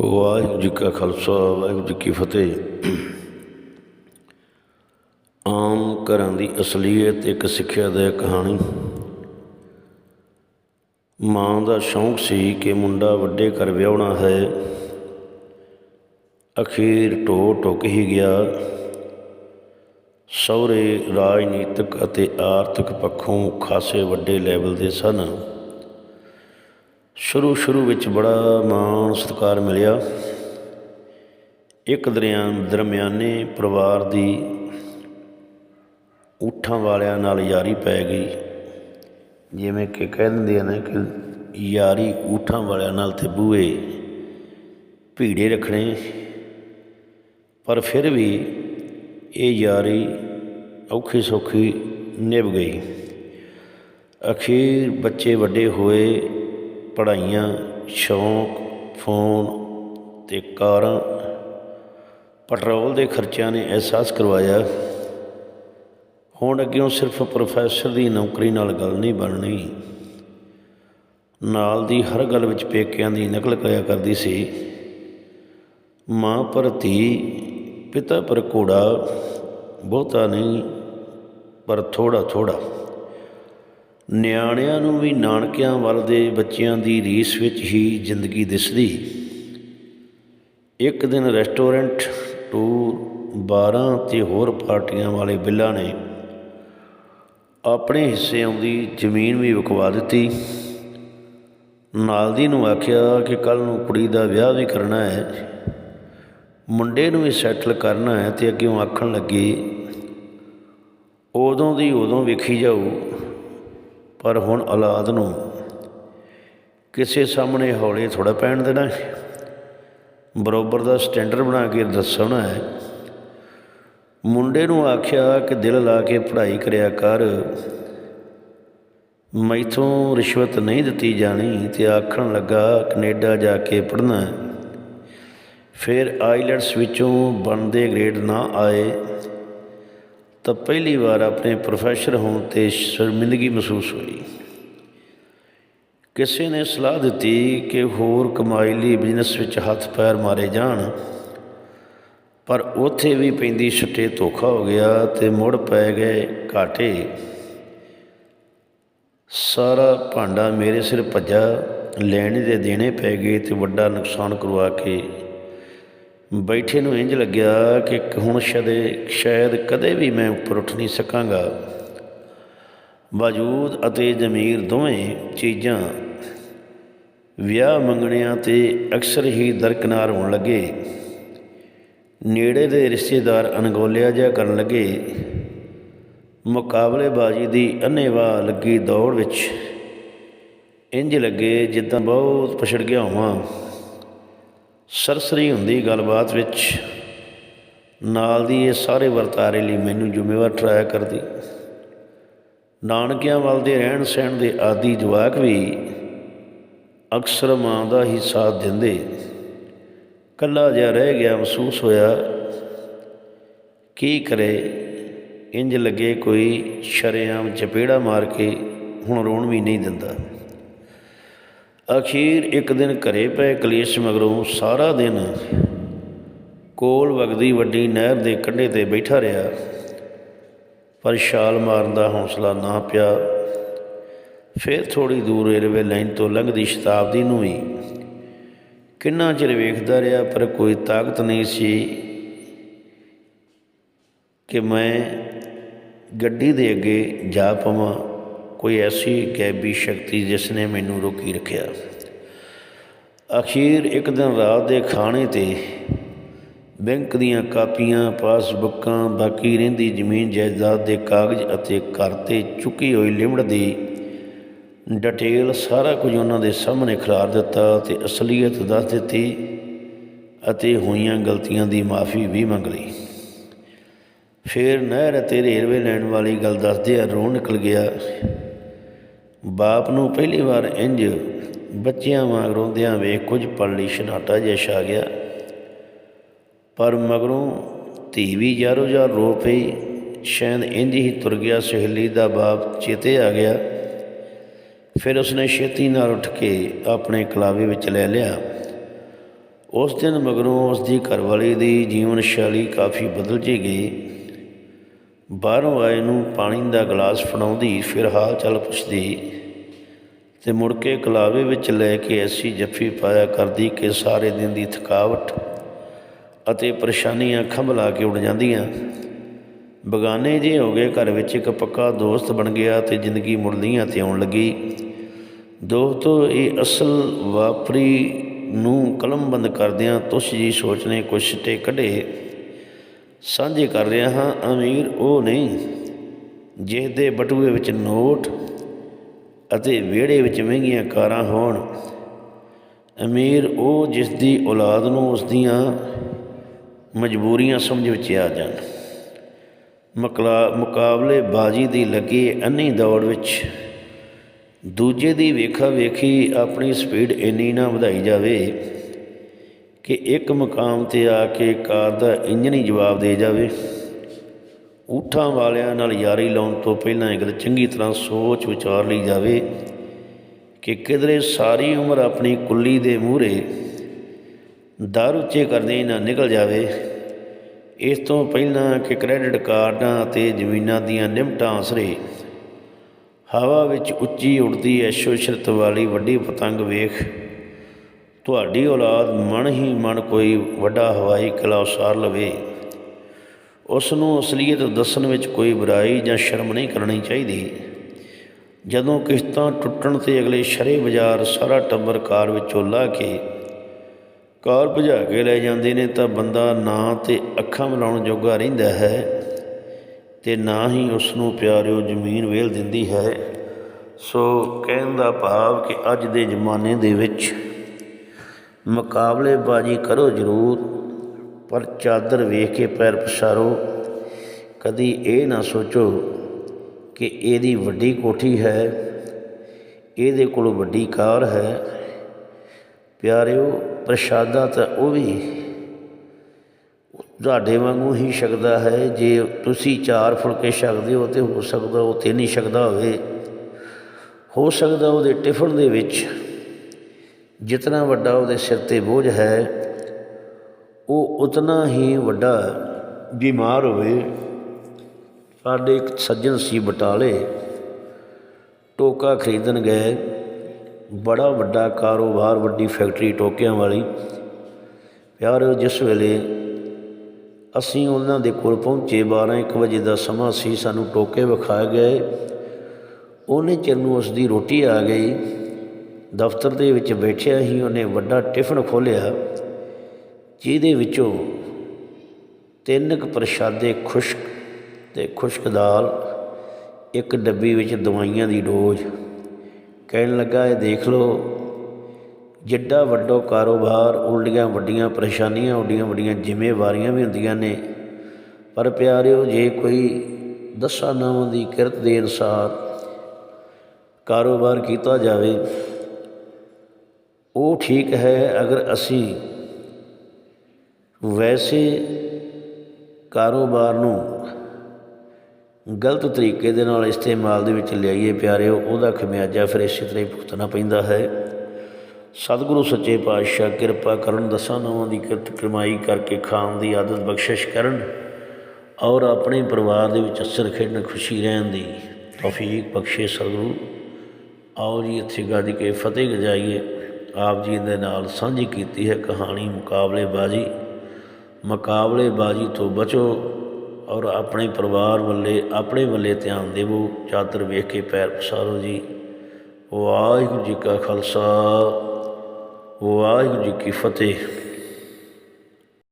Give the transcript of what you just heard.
ਵਾਹਿਗੁਰੂ ਜੀ ਕਾ ਖਾਲਸਾ, ਵਾਹਿਗੁਰੂ ਜੀ ਕੀ ਫਤਿਹ। ਆਮ ਘਰਾਂ ਦੀ ਅਸਲੀਅਤ ਇੱਕ ਸਿੱਖਿਆ ਦਾ ਕਹਾਣੀ। ਮਾਂ ਦਾ ਸ਼ੌਂਕ ਸੀ ਕਿ ਮੁੰਡਾ ਵੱਡੇ ਘਰ ਵਿਆਹਣਾ ਹੈ। ਅਖੀਰ ਢੋ ਟੁੱਕ ਹੀ ਗਿਆ। ਸਹੁਰੇ ਰਾਜਨੀਤਿਕ ਅਤੇ ਆਰਥਿਕ ਪੱਖੋਂ ਖਾਸੇ ਵੱਡੇ ਲੈਵਲ ਦੇ ਸਨ। ਸ਼ੁਰੂ ਸ਼ੁਰੂ ਵਿੱਚ ਬੜਾ ਮਾਣ ਸਤਿਕਾਰ ਮਿਲਿਆ। ਇੱਕ ਦਰਿਆ ਦਰਮਿਆਨੇ ਪਰਿਵਾਰ ਦੀ ਊਠਾਂ ਵਾਲਿਆਂ ਨਾਲ ਯਾਰੀ ਪੈ ਗਈ। ਜਿਵੇਂ ਕਿ ਕਹਿ ਦਿੰਦੇ ਨੇ ਕਿ ਯਾਰੀ ਊਠਾਂ ਵਾਲਿਆਂ ਨਾਲ ਤੇ ਬੂਏ ਭੀੜੇ ਰੱਖਣੇ। ਪਰ ਫਿਰ ਵੀ ਇਹ ਯਾਰੀ ਔਖੀ ਸੌਖੀ ਨਿਭ ਗਈ। ਅਖੀਰ ਬੱਚੇ ਵੱਡੇ ਹੋਏ ਪੜ੍ਹਾਈਆਂ, ਸ਼ੌਂਕ, ਫੋਨ ਅਤੇ ਕਾਰਾਂ। ਪੈਟਰੋਲ ਦੇ ਖਰਚਿਆਂ ਨੇ ਅਹਿਸਾਸ ਕਰਵਾਇਆ। ਹੁਣ ਅੱਗਿਓਂ ਸਿਰਫ ਪ੍ਰੋਫੈਸਰ ਦੀ ਨੌਕਰੀ ਨਾਲ ਗੱਲ ਨਹੀਂ ਬਣਨੀ। ਨਾਲ ਦੀ ਹਰ ਗੱਲ ਵਿੱਚ ਪੇਕਿਆਂ ਦੀ ਨਕਲ ਕਰਿਆ ਕਰਦੀ ਸੀ। ਮਾਂ ਪਰ ਧੀ, ਪਿਤਾ ਪਰ ਘੋੜਾ, ਬਹੁਤਾ ਨਹੀਂ, ਪਰ ਥੋੜਾ ਥੋੜਾ ਨਿਆਣਿਆਂ ਨੂੰ ਵੀ ਨਾਨਕਿਆਂ ਵੱਲ ਦੇ ਬੱਚਿਆਂ ਦੀ ਰੀਸ ਵਿੱਚ ਹੀ ਜ਼ਿੰਦਗੀ ਦਿਸਦੀ। ਇੱਕ ਦਿਨ ਰੈਸਟੋਰੈਂਟ ਟੂਰ ਬਾਰਾਂ ਤੇ ਹੋਰ ਪਾਰਟੀਆਂ ਵਾਲੇ ਬਿੱਲਾਂ ਨੇ ਆਪਣੇ ਹਿੱਸੇ ਆਉਂਦੀ ਜ਼ਮੀਨ ਵੀ ਵਿਕਵਾ ਦਿੱਤੀ। ਨਾਲ ਦੀ ਨੂੰ ਆਖਿਆ ਕਿ ਕੱਲ ਨੂੰ ਕੁੜੀ ਦਾ ਵਿਆਹ ਵੀ ਕਰਨਾ ਹੈ। ਮੁੰਡੇ ਨੂੰ ਵੀ ਸੈਟਲ ਕਰਨਾ ਹੈ ਤੇ ਅੱਗੇੋਂ ਆਖਣ ਲੱਗੇ, ਉਦੋਂ ਦੀ ਉਦੋਂ ਵੇਖੀ ਜਾਊ। ਪਰ ਹੁਣ ਔਲਾਦ ਨੂੰ ਕਿਸੇ ਸਾਹਮਣੇ ਹੌਲੇ ਥੋੜਾ ਪੈਣ ਦੇਣਾ ਹੈ। ਬਰੋਬਰ ਦਾ ਸਟੈਂਡਰਡ ਬਣਾ ਕੇ ਦੱਸਣਾ ਹੈ। ਮੁੰਡੇ ਨੂੰ ਆਖਿਆ ਕਿ ਦਿਲ ਲਾ ਕੇ ਪੜ੍ਹਾਈ ਕਰਿਆ ਕਰ। ਮੈਥੋਂ ਰਿਸ਼ਵਤ ਨਹੀਂ ਦਿੱਤੀ ਜਾਣੀ ਤੇ ਆਖਣ ਲੱਗਾ ਕੈਨੇਡਾ ਜਾ ਕੇ ਪੜ੍ਹਨਾ ਫਿਰ ਆਈਲੈਟਸ ਵਿੱਚੋਂ ਬਣਦੇ ਗ੍ਰੇਡ ਨਾ ਆਏ। ਤਾਂ ਪਹਿਲੀ ਵਾਰ ਆਪਣੇ ਪ੍ਰੋਫੈਸਰ ਹੋਣ ਤੇ ਸ਼ਰਮਿੰਦਗੀ ਮਹਿਸੂਸ ਹੋਈ। ਕਿਸੇ ਨੇ ਸਲਾਹ ਦਿੱਤੀ ਕਿ ਹੋਰ ਕਮਾਈ ਲਈ ਬਿਜ਼ਨਸ ਵਿੱਚ ਹੱਥ ਪੈਰ ਮਾਰੇ ਜਾਣ, ਪਰ ਉੱਥੇ ਵੀ ਪੈਂਦੀ ਛੱਟੇ ਧੋਖਾ ਹੋ ਗਿਆ ਤੇ ਮੁੜ ਪੈ ਗਏ ਘਾਟੇ। ਸਾਰਾ ਭਾਂਡਾ ਮੇਰੇ ਸਿਰ ਭੱਜਾ, ਲੈਣੇ ਦੇ ਦੇਣੇ ਪੈ ਗਏ ਤੇ ਵੱਡਾ ਨੁਕਸਾਨ ਕਰਵਾ ਕੇ ਬੈਠੇ ਨੂੰ ਇੰਜ ਲੱਗਿਆ ਕਿ ਹੁਣ ਸ਼ਾਇਦ ਸ਼ਾਇਦ ਕਦੇ ਵੀ ਮੈਂ ਉੱਪਰ ਉੱਠ ਨਹੀਂ ਸਕਾਂਗਾ। ਵਜੂਦ ਅਤੇ ਜ਼ਮੀਰ ਦੋਵੇਂ ਚੀਜ਼ਾਂ ਵਿਆਹ ਮੰਗਣਿਆਂ ਤੇ ਅਕਸਰ ਹੀ ਦਰਕਨਾਰ ਹੋਣ ਲੱਗੇ। ਨੇੜੇ ਦੇ ਰਿਸ਼ਤੇਦਾਰ ਅਣਗੌਲਿਆ ਜਿਹਾ ਕਰਨ ਲੱਗੇ। ਮੁਕਾਬਲੇਬਾਜ਼ੀ ਦੀ ਅੰਨ੍ਹੇਵਾਹ ਲੱਗੀ ਦੌੜ ਵਿੱਚ। ਇੰਜ ਲੱਗੇ ਜਿੱਦਾਂ ਬਹੁਤ ਪਛੜ ਗਿਆ ਹੋਵਾਂ। ਸਰਸਰੀ ਹੁੰਦੀ ਗੱਲਬਾਤ ਵਿੱਚ ਨਾਲ ਦੀ ਇਹ ਸਾਰੇ ਵਰਤਾਰੇ ਲਈ ਮੈਨੂੰ ਜ਼ਿੰਮੇਵਾਰ ਠਹਿਰਾਇਆ ਕਰਦੀ। ਨਾਨਕਿਆਂ ਵੱਲ ਦੇ ਰਹਿਣ ਸਹਿਣ ਦੇ ਆਦੀ ਜਵਾਕ ਵੀ ਅਕਸਰ ਮਾਂ ਦਾ ਹੀ ਸਾਥ ਦਿੰਦੇ। ਕੱਲਾ ਜਿਹਾ ਰਹਿ ਗਿਆ, ਮਹਿਸੂਸ ਹੋਇਆ, ਕੀ ਕਰੇ? ਇੰਜ ਲੱਗੇ ਕੋਈ ਸ਼ਰੇਆਮ ਚਪੇੜਾ ਮਾਰ ਕੇ ਹੁਣ ਰੋਣ ਵੀ ਨਹੀਂ ਦਿੰਦਾ। ਅਖੀਰ ਇੱਕ ਦਿਨ ਘਰੇ ਪਏ ਕਲੇਸ਼ ਮਗਰੋਂ ਸਾਰਾ ਦਿਨ ਕੋਲ ਵਗਦੀ ਵੱਡੀ ਨਹਿਰ ਦੇ ਕੰਢੇ ਤੇ ਬੈਠਾ ਰਿਹਾ। ਪਰ ਛਾਲ ਮਾਰਨ ਦਾ ਹੌਸਲਾ ਨਾ ਪਿਆ। ਫਿਰ ਥੋੜੀ ਦੂਰ ਰੇਲਵੇ ਲਾਈਨ ਤੋਂ ਲੰਘਦੀ ਸ਼ਤਾਬਦੀ ਨੂੰ ਵੀ ਕਿੰਨਾ ਚਿਰ ਵੇਖਦਾ ਰਿਹਾ, ਪਰ ਕੋਈ ਤਾਕਤ ਨਹੀਂ ਸੀ ਕਿ ਮੈਂ ਗੱਡੀ ਦੇ ਅੱਗੇ ਜਾ ਪਵਾਂ। ਕੋਈ ਐਸੀ ਗੈਬੀ ਸ਼ਕਤੀ ਜਿਸ ਨੇ ਮੈਨੂੰ ਰੋਕੀ ਰੱਖਿਆ। ਅਖੀਰ ਇੱਕ ਦਿਨ ਰਾਤ ਦੇ ਖਾਣੇ ਤੇ ਬੈਂਕ ਦੀਆਂ ਕਾਪੀਆਂ, ਪਾਸਬੁੱਕਾਂ, ਬਾਕੀ ਰਹਿੰਦੀ ਜ਼ਮੀਨ, ਜਾਇਦਾਦ ਦੇ ਕਾਗਜ਼ ਅਤੇ ਘਰ ਤੇ ਚੁੱਕੀ ਹੋਈ ਲਿਮਟ ਦੀ ਡਿਟੇਲ ਸਾਰਾ ਕੁਝ ਉਹਨਾਂ ਦੇ ਸਾਹਮਣੇ ਖਿਲਾਰ ਦਿੱਤਾ ਤੇ ਅਸਲੀਅਤ ਦੱਸ ਦਿੱਤੀ ਅਤੇ ਹੋਈਆਂ ਗਲਤੀਆਂ ਦੀ ਮਾਫੀ ਵੀ ਮੰਗ ਲਈ। ਫਿਰ ਨਹਿਰ ਅਤੇ ਰੇਲਵੇ ਲੈਣ ਵਾਲੀ ਗੱਲ ਦੱਸਦੇ ਆ ਰੋਣ ਨਿਕਲ ਗਿਆ। ਬਾਪ ਨੂੰ ਪਹਿਲੀ ਵਾਰ ਇੰਜ ਬੱਚਿਆਂ ਵਾਂਗ ਰੋਂਦਿਆਂ ਵੇਖ ਕੁਝ ਪਲ ਲਈ ਸ਼ਨਾਟਾ ਜਿਹਾ ਛਾ ਗਿਆ। ਪਰ ਮਗਰੋਂ ਧੀ ਵੀ ਜਾਰੋ ਜਾਰ ਰੋ ਪਈ, ਸ਼ਾਇਦ ਇੰਜ ਹੀ ਤੁਰ ਗਿਆ, ਸਹੇਲੀ ਦਾ ਬਾਪ ਚੇਤੇ ਆ ਗਿਆ। ਫਿਰ ਉਸਨੇ ਛੇਤੀ ਨਾਲ ਉੱਠ ਕੇ ਆਪਣੇ ਕਲਾਵੇ ਵਿੱਚ ਲੈ ਲਿਆ। ਉਸ ਦਿਨ ਮਗਰੋਂ ਉਸ ਦੀ ਘਰਵਾਲੀ ਦੀ ਜੀਵਨ ਸ਼ੈਲੀ ਕਾਫੀ ਬਦਲ ਜੀ ਗਈ। ਬਾਹਰੋਂ ਆਏ ਨੂੰ ਪਾਣੀ ਦਾ ਗਲਾਸ ਫੜਾਉਂਦੀ, ਫਿਰ ਹਾਲ ਚਾਲ ਪੁੱਛਦੀ, ਤੇ ਮੁੜ ਕੇ ਕਲਾਵੇ ਵਿੱਚ ਲੈ ਕੇ ਐਸੀ ਜੱਫੀ ਪਾਇਆ ਕਰਦੀ ਕਿ ਸਾਰੇ ਦਿਨ ਦੀ ਥਕਾਵਟ ਅਤੇ ਪਰੇਸ਼ਾਨੀਆਂ ਖੰਭਲਾ ਕੇ ਉੱਡ ਜਾਂਦੀਆਂ। ਬਗਾਨੇ ਜੇ ਹੋ ਗਏ, ਘਰ ਵਿੱਚ ਇੱਕ ਪੱਕਾ ਦੋਸਤ ਬਣ ਗਿਆ ਤੇ ਜ਼ਿੰਦਗੀ ਮੁੜਦੀਆਂ ਤੇ ਆਉਣ ਲੱਗੀ। ਦੋਸਤੋ, ਇਹ ਅਸਲ ਵਾਪਰੀ ਨੂੰ ਕਲਮਬੰਦ ਕਰਦਿਆਂ ਤੁਸ਼ ਜੀ ਸੋਚਨੇ ਕੁਛ ਤੇ ਕੱਢੇ। ਸਾਂਝੇ ਕਰ ਰਿਹਾ ਹਾਂ, ਅਮੀਰ ਉਹ ਨਹੀਂ, ਜਿਸ ਦੇ ਬਟੂਏ ਵਿੱਚ ਨੋਟ ਅਤੇ ਵਿਹੜੇ ਵਿੱਚ ਮਹਿੰਗੀਆਂ ਕਾਰਾਂ ਹੋਣ। ਅਮੀਰ ਉਹ ਜਿਸ ਦੀ ਔਲਾਦ ਨੂੰ ਉਸ ਦੀਆਂ ਮਜਬੂਰੀਆਂ ਸਮਝ ਵਿੱਚ ਆ ਜਾਣ। ਮੁਕਲਾ, ਮੁਕਾਬਲੇ ਬਾਜੀ ਦੀ ਲੱਗੀ ਅੰਨੀ ਦੌੜ ਵਿੱਚ ਦੂਜੇ ਦੀ ਵੇਖਾ ਵੇਖੀ ਆਪਣੀ ਸਪੀਡ ਇੰਨੀ ਨਾ ਵਧਾਈ ਜਾਵੇ ਕਿ ਇੱਕ ਮਕਾਮ ਤੇ ਆ ਕੇ ਕਾਰ ਦਾ ਇੰਜਨ ਹੀ ਜਵਾਬ ਦੇ ਜਾਵੇ। ਊਠਾਂ ਵਾਲਿਆਂ ਨਾਲ ਯਾਰੀ ਲਾਉਣ ਤੋਂ ਪਹਿਲਾਂ ਇੱਕ ਗੱਲ ਚੰਗੀ ਤਰ੍ਹਾਂ ਸੋਚ ਵਿਚਾਰ ਲਈ ਜਾਵੇ ਕਿ ਕਿਧਰੇ ਸਾਰੀ ਉਮਰ ਆਪਣੀ ਕੁੱਲੀ ਦੇ ਮੂਹਰੇ ਦਰ ਉੱਚੇ ਕਰਦੇ ਨਾ ਨਿਕਲ ਜਾਵੇ। ਇਸ ਤੋਂ ਪਹਿਲਾਂ ਕਿ ਕ੍ਰੈਡਿਟ ਕਾਰਡਾਂ ਅਤੇ ਜ਼ਮੀਨਾਂ ਦੀਆਂ ਨਿਮਟਾਂ ਆਸਰੇ ਹਵਾ ਵਿੱਚ ਉੱਚੀ ਉੱਡਦੀ ਐਸ਼ੋ ਇਸ਼ਰਤ ਵਾਲੀ ਵੱਡੀ ਪਤੰਗ ਵੇਖ ਤੁਹਾਡੀ ਔਲਾਦ ਮਨ ਹੀ ਮਨ ਕੋਈ ਵੱਡਾ ਹਵਾਈ ਕਿਲਾ ਉਸਾਰ ਲਵੇ। ਉਸ ਨੂੰ ਅਸਲੀਅਤ ਦੱਸਣ ਵਿੱਚ ਕੋਈ ਬੁਰਾਈ ਜਾਂ ਸ਼ਰਮ ਨਹੀਂ ਕਰਨੀ ਚਾਹੀਦੀ। ਜਦੋਂ ਕਿਸ਼ਤਾਂ ਟੁੱਟਣ ਤੇ ਅਗਲੇ ਸ਼ਰੇ ਬਾਜ਼ਾਰ ਸਾਰਾ ਟੱਬਰ ਕਾਰ ਵਿੱਚੋਂ ਲਾ ਕੇ ਕਾਰ ਭਜਾ ਕੇ ਲੈ ਜਾਂਦੇ ਨੇ ਤਾਂ ਬੰਦਾ ਨਾ ਤੇ ਅੱਖਾਂ ਮਿਲਾਉਣ ਜੋਗਾ ਰਹਿੰਦਾ ਹੈ ਤੇ ਨਾ ਹੀ ਉਸ ਨੂੰ ਪਿਆਰਿਓ ਜ਼ਮੀਨ ਵੇਲ ਦਿੰਦੀ ਹੈ। ਸੋ ਕਹਿਣ ਦਾ ਭਾਵ ਕਿ ਅੱਜ ਦੇ ਜ਼ਮਾਨੇ ਦੇ ਵਿੱਚ ਮੁਕਾਬਲੇਬਾਜ਼ੀ ਕਰੋ ਜ਼ਰੂਰ, ਪਰ ਚਾਦਰ ਵੇਖ ਕੇ ਪੈਰ ਪਸਾਰੋ। ਕਦੀ ਇਹ ਨਾ ਸੋਚੋ ਕਿ ਇਹਦੀ ਵੱਡੀ ਕੋਠੀ ਹੈ, ਇਹਦੇ ਕੋਲ ਵੱਡੀ ਕਾਰ ਹੈ। ਪਿਆਰਿਓ, ਪ੍ਰਸ਼ਾਦਾ ਤਾਂ ਉਹ ਵੀ ਤੁਹਾਡੇ ਵਾਂਗੂ ਹੀ ਛਕਦਾ ਹੈ, ਜੇ ਤੁਸੀਂ ਚਾਰ ਫੁਲਕੇ ਛਕਦੇ ਹੋ ਤੇ ਹੋ ਸਕਦਾ ਉਹ ਤਿੰਨ ਨਹੀਂ ਛਕਦਾ ਹੋਵੇ। ਹੋ ਸਕਦਾ ਉਹਦੇ ਟਿਫਨ ਦੇ ਵਿੱਚ। ਜਿਤਨਾ ਵੱਡਾ ਉਹਦੇ ਸਿਰ ਤੇ ਬੋਝ ਹੈ, ਉਹ ਉਤਨਾ ਹੀ ਵੱਡਾ ਬਿਮਾਰ ਹੋਵੇ। ਸਾਡੇ ਇੱਕ ਸੱਜਣ ਸੀ ਬਟਾਲੇ, ਟੋਕਾ ਖਰੀਦਣ ਗਏ। ਬੜਾ ਵੱਡਾ ਕਾਰੋਬਾਰ, ਵੱਡੀ ਫੈਕਟਰੀ ਟੋਕਿਆਂ ਵਾਲੀ। ਪਿਆਰ ਜਿਸ ਵੇਲੇ ਅਸੀਂ ਉਹਨਾਂ ਦੇ ਕੋਲ ਪਹੁੰਚੇ 12 1 ਵਜੇ ਦਾ ਸਮਾਂ ਸੀ, ਸਾਨੂੰ ਟੋਕੇ ਵਿਖਾਏ ਗਏ। ਉਹਨੇ ਚਿਰ ਨੂੰ ਉਸ ਦੀ ਰੋਟੀ ਆ ਗਈ। ਦਫ਼ਤਰ ਦੇ ਵਿੱਚ ਬੈਠਿਆ ਹੀ ਉਹਨੇ ਵੱਡਾ ਟਿਫਨ ਖੋਲ੍ਹਿਆ, ਜਿਹਦੇ ਵਿੱਚੋਂ ਤਿੰਨ ਕੁ ਪ੍ਰਸ਼ਾਦੇ ਖੁਸ਼ਕ ਤੇ ਖੁਸ਼ਕ ਦਾਲ, ਇੱਕ ਡੱਬੀ ਵਿੱਚ ਦਵਾਈਆਂ ਦੀ ਡੋਜ਼। ਕਹਿਣ ਲੱਗਾ, ਇਹ ਦੇਖ ਲਓ, ਜਿੱਡਾ ਵੱਡਾ ਕਾਰੋਬਾਰ, ਉਲਟੀਆਂ ਵੱਡੀਆਂ ਪਰੇਸ਼ਾਨੀਆਂ ਉੱਡੀਆਂ ਵੱਡੀਆਂ ਜ਼ਿੰਮੇਵਾਰੀਆਂ ਵੀ ਹੁੰਦੀਆਂ ਨੇ। ਪਰ ਪਿਆਰਿਓ, ਜੇ ਕੋਈ ਦਸਾਂ ਨਾਵਾਂ ਦੀ ਕਿਰਤ ਦੇ ਅਨੁਸਾਰ ਕਾਰੋਬਾਰ ਕੀਤਾ ਜਾਵੇ ਉਹ ਠੀਕ ਹੈ ਅਗਰ ਅਸੀਂ ਵੈਸੇ ਕਾਰੋਬਾਰ ਨੂੰ ਗਲਤ ਤਰੀਕੇ ਦੇ ਨਾਲ ਇਸਤੇਮਾਲ ਦੇ ਵਿੱਚ ਲਿਆਈਏ ਪਿਆਰਿਓ, ਉਹਦਾ ਖਮਿਆਜਾ ਫਿਰ ਇਸੇ ਤਰ੍ਹਾਂ ਹੀ ਭੁਗਤਣਾ ਪੈਂਦਾ ਹੈ। ਸਤਿਗੁਰੂ ਸੱਚੇ ਪਾਤਸ਼ਾਹ ਕਿਰਪਾ ਕਰਨ, ਦਸਾਂ ਨਵਾਂ ਦੀ ਕਿਰਤ ਕਮਾਈ ਕਰਕੇ ਖਾਣ ਦੀ ਆਦਤ ਬਖਸ਼ਿਸ਼ ਕਰਨ ਔਰ ਆਪਣੇ ਪਰਿਵਾਰ ਦੇ ਵਿੱਚ ਅਸਰ ਖੇਡਣ, ਖੁਸ਼ੀ ਰਹਿਣ ਦੀ ਤੌਫੀਕ ਬਖਸ਼ੇ ਸਤਿਗੁਰੂ। ਆਓ ਜੀ, ਇੱਥੇ ਗੱਜ ਕੇ ਫਤਿਹ ਗਜਾਈਏ। ਆਪ ਜੀ ਦੇ ਨਾਲ ਸਾਂਝੀ ਕੀਤੀ ਹੈ ਕਹਾਣੀ ਮੁਕਾਬਲੇਬਾਜ਼ੀ। ਮੁਕਾਬਲੇਬਾਜ਼ੀ ਤੋਂ ਬਚੋ ਔਰ ਆਪਣੇ ਪਰਿਵਾਰ ਵੱਲੇ, ਆਪਣੇ ਵੱਲੇ ਧਿਆਨ ਦੇਵੋ। ਚਾਦਰ ਵੇਖ ਕੇ ਪੈਰ ਪਸਾਰੋ ਜੀ। ਵਾਹਿਗੁਰੂ ਜੀ ਕਾ ਖਾਲਸਾ, ਵਾਹਿਗੁਰੂ ਜੀ ਕੀ ਫਤਿਹ।